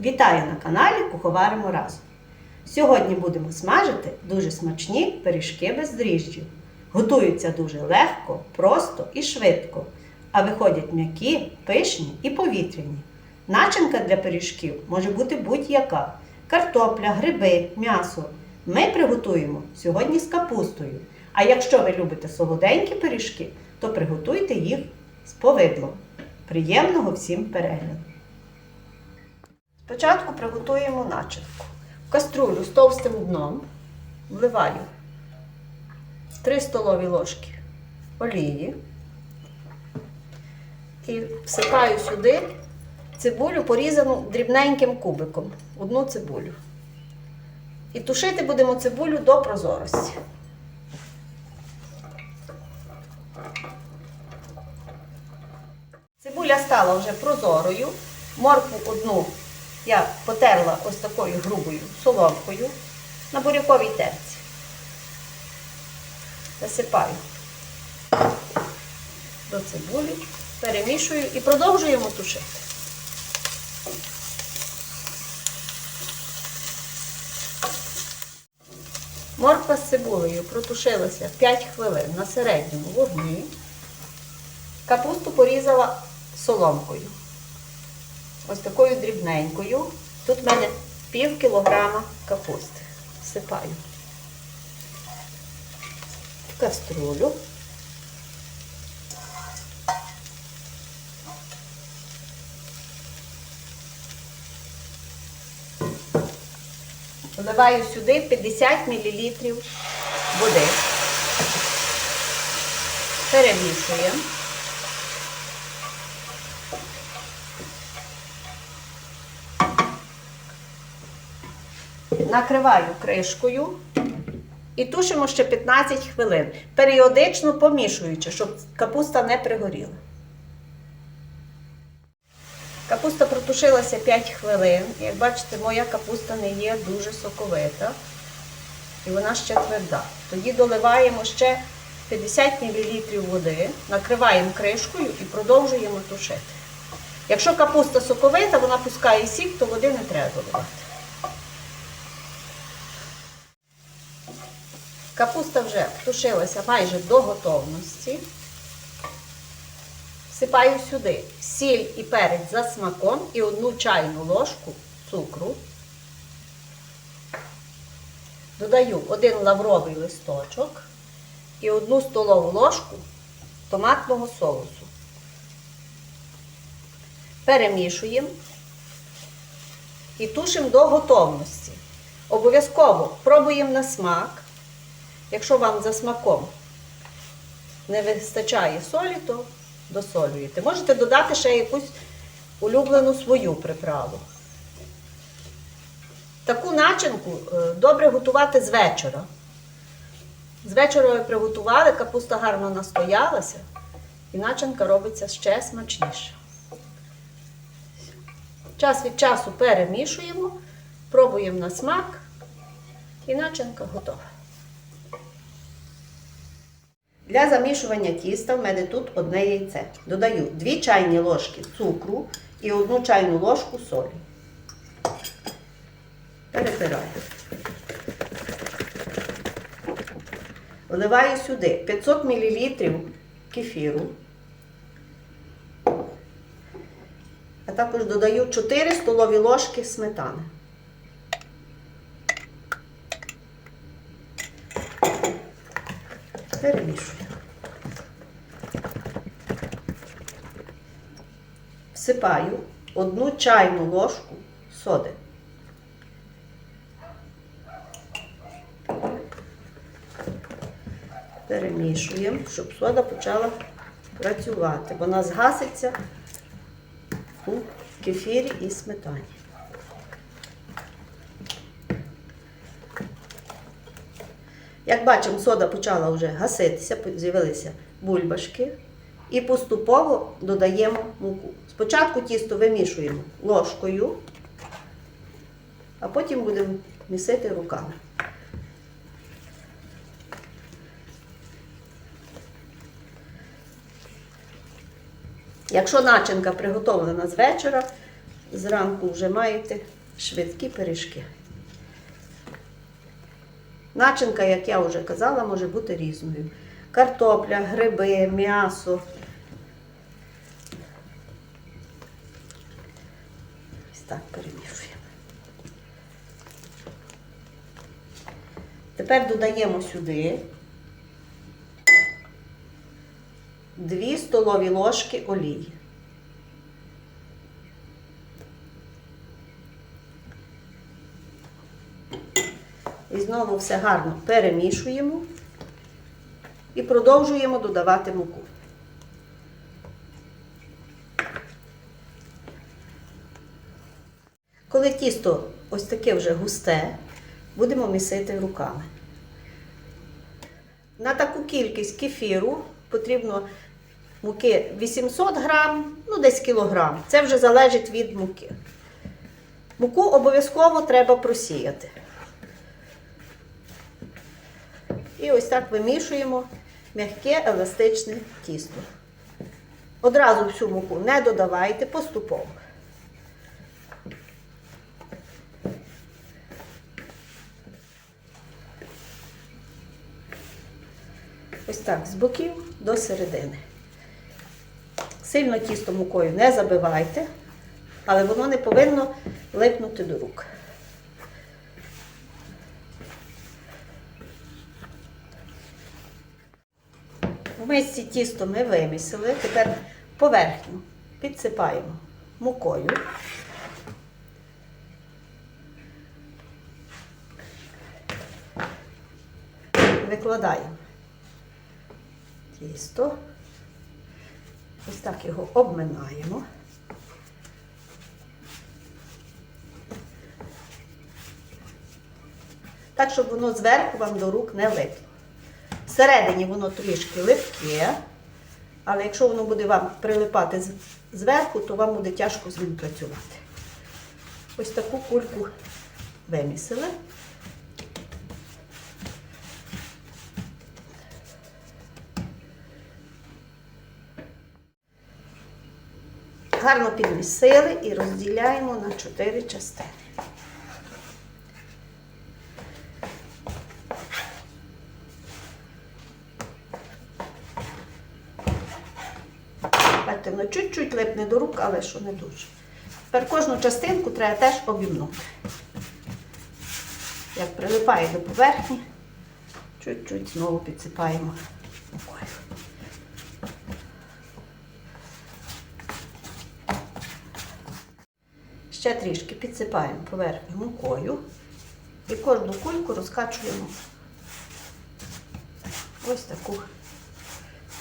Вітаю на каналі Куховаримо разом. Сьогодні будемо смажити дуже смачні пиріжки без дріжджів. Готуються дуже легко, просто і швидко, а виходять м'які, пишні і повітряні. Начинка для пиріжків може бути будь-яка: картопля, гриби, м'ясо. Ми приготуємо сьогодні з капустою. А якщо ви любите солоденькі пиріжки, то приготуйте їх з повидлом. Приємного всім перегляду! Спочатку приготуємо начинку. В каструлю з товстим дном вливаю 3 столові ложки олії і всипаю сюди цибулю, порізану дрібненьким кубиком. Одну цибулю. І тушити будемо цибулю до прозорості. Цибуля стала вже прозорою. Моркву одну я потерла ось такою грубою соломкою на буряковій терці. Засипаю до цибулі, перемішую і продовжуємо тушити. Морква з цибулею протушилася 5 хвилин на середньому вогні. Капусту порізала соломкою. Ось такою дрібненькою. Тут в мене пів кілограма капусти. Всипаю в каструлю. Вливаю сюди 50 мл води. Перемішуємо. Накриваю кришкою і тушимо ще 15 хвилин, періодично помішуючи, щоб капуста не пригоріла. Капуста протушилася 5 хвилин. Як бачите, моя капуста не є дуже соковита. І вона ще тверда. Тоді доливаємо ще 50 мл води, накриваємо кришкою і продовжуємо тушити. Якщо капуста соковита, вона пускає сік, то води не треба доливати. Капуста вже тушилася майже до готовності. Всипаю сюди сіль і перець за смаком і одну чайну ложку цукру. Додаю один лавровий листочок і одну столову ложку томатного соусу. Перемішуємо і тушимо до готовності. Обов'язково пробуємо на смак. Якщо вам за смаком не вистачає солі, то досолюєте. Можете додати ще якусь улюблену свою приправу. Таку начинку е, добре готувати з вечора. З вечора ви приготували, капуста гарно настоялася, і начинка робиться ще смачніше. Час від часу перемішуємо, пробуємо на смак, і начинка готова. Для замішування тіста в мене тут одне яйце. Додаю 2 чайні ложки цукру і 1 чайну ложку солі. Перетираю. Вливаю сюди 500 мл кефіру. А також додаю 4 столові ложки сметани. Перемішую. Всипаю одну чайну ложку соди. Перемішуємо, щоб сода почала працювати. Вона згаситься у кефірі і сметані. Як бачимо, сода почала вже гаситися, з'явилися бульбашки. І поступово додаємо муку. Спочатку тісто вимішуємо ложкою, а потім будемо місити руками. Якщо начинка приготовлена з вечора, зранку вже маєте швидкі пиріжки. Начинка, як я вже казала, може бути різною. Картопля, гриби, м'ясо. Ось так перемішуємо. Тепер додаємо сюди 2 столові ложки олії. Знову все гарно перемішуємо і продовжуємо додавати муку. Коли тісто ось таке вже густе, будемо місити руками. На таку кількість кефіру потрібно муки 800 грам, ну десь кілограм. Це вже залежить від муки. Муку обов'язково треба просіяти. І ось так вимішуємо м'яке еластичне тісто. Одразу всю муку не додавайте поступово. Ось так, з боків до середини. Сильно тісто мукою не забивайте, але воно не повинно липнути до рук. В мисці тісто ми вимісили, тепер поверхню підсипаємо мукою. Викладаємо тісто. Ось так його обминаємо. Так, щоб воно зверху вам до рук не липло. Всередині воно трішки липке, але якщо воно буде вам прилипати зверху, то вам буде тяжко з ним працювати. Ось таку кульку вимісили. Гарно підмісили і розділяємо на чотири частини. Чуть-чуть липне до рук, але що не дуже. Тепер кожну частинку треба теж обімнути. Як прилипає до поверхні, чуть-чуть знову підсипаємо мукою. Ще трішки підсипаємо поверхню мукою і кожну кульку розкачуємо ось таку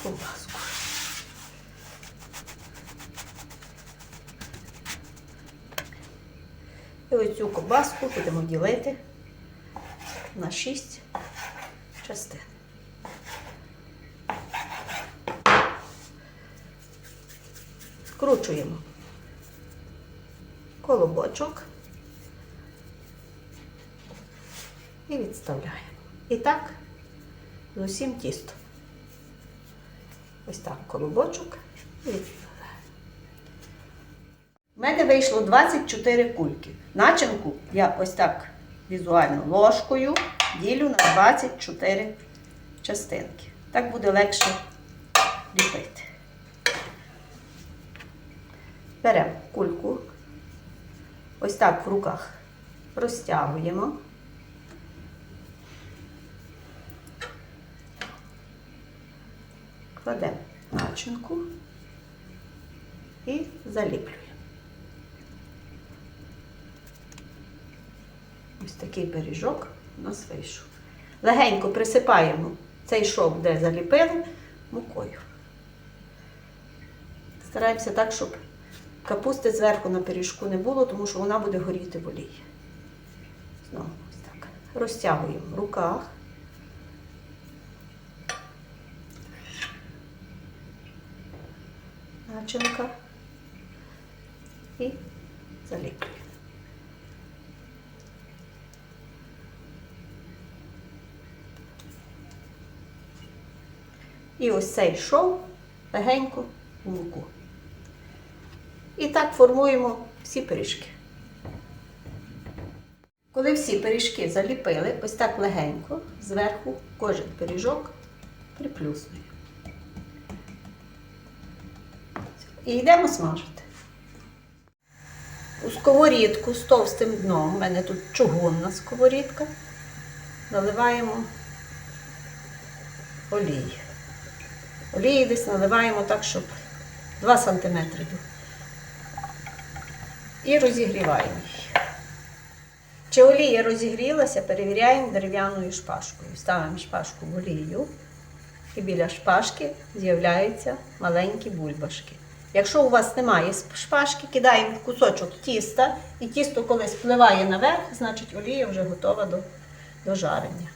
ковбаску. І ось цю ковбаску будемо ділити на 6 частин. Скручуємо колобочок і відставляємо. І так з усім тістом. Ось так колобочок і відставляємо. У мене вийшло 24 кульки. Начинку я ось так візуально ложкою ділю на 24 частинки. Так буде легше ліпити. Беремо кульку, ось так в руках розтягуємо. Кладемо начинку і заліплюємо. Ось такий пиріжок у нас вийшов. Легенько присипаємо цей шов, де заліпили, мукою. Стараємося так, щоб капусти зверху на пиріжку не було, тому що вона буде горіти в олії. Знову ось так. Розтягуємо в руках. Начинка і заліплюємо. І ось цей шов легенько в муку. І так формуємо всі пиріжки. Коли всі пиріжки заліпили, ось так легенько, зверху кожен пиріжок приплюснує. І йдемо смажити. У сковорідку з товстим дном, у мене тут чугунна сковорідка, наливаємо олії. Олії десь наливаємо так, щоб 2 см. І розігріваємо її. Чи олія розігрілася, перевіряємо дерев'яною шпажкою. Ставимо шпажку в олію, і біля шпажки з'являються маленькі бульбашки. Якщо у вас немає шпажки, кидаємо кусочок тіста, і тісто, коли спливає наверх, значить олія вже готова до, до жарення.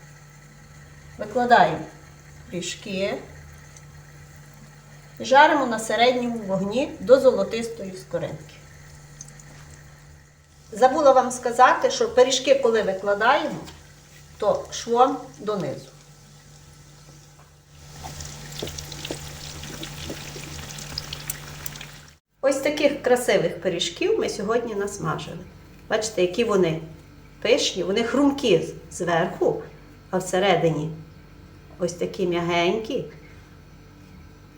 Викладаємо пішки, жаримо на середньому вогні до золотистої скоринки. Забула вам сказати, що пиріжки, коли викладаємо, то швом донизу. Ось таких красивих пиріжків ми сьогодні насмажили. Бачите, які вони пишні, вони хрумкі зверху, а всередині ось такі м'ягенькі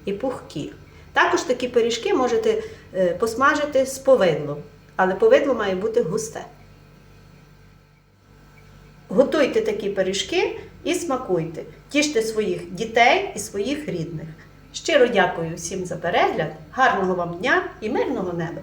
і пухкі. Також такі пиріжки можете е, посмажити з повидлом, але повидло має бути густе. Готуйте такі пиріжки і смакуйте. Тіште своїх дітей і своїх рідних. Щиро дякую всім за перегляд, гарного вам дня і мирного неба!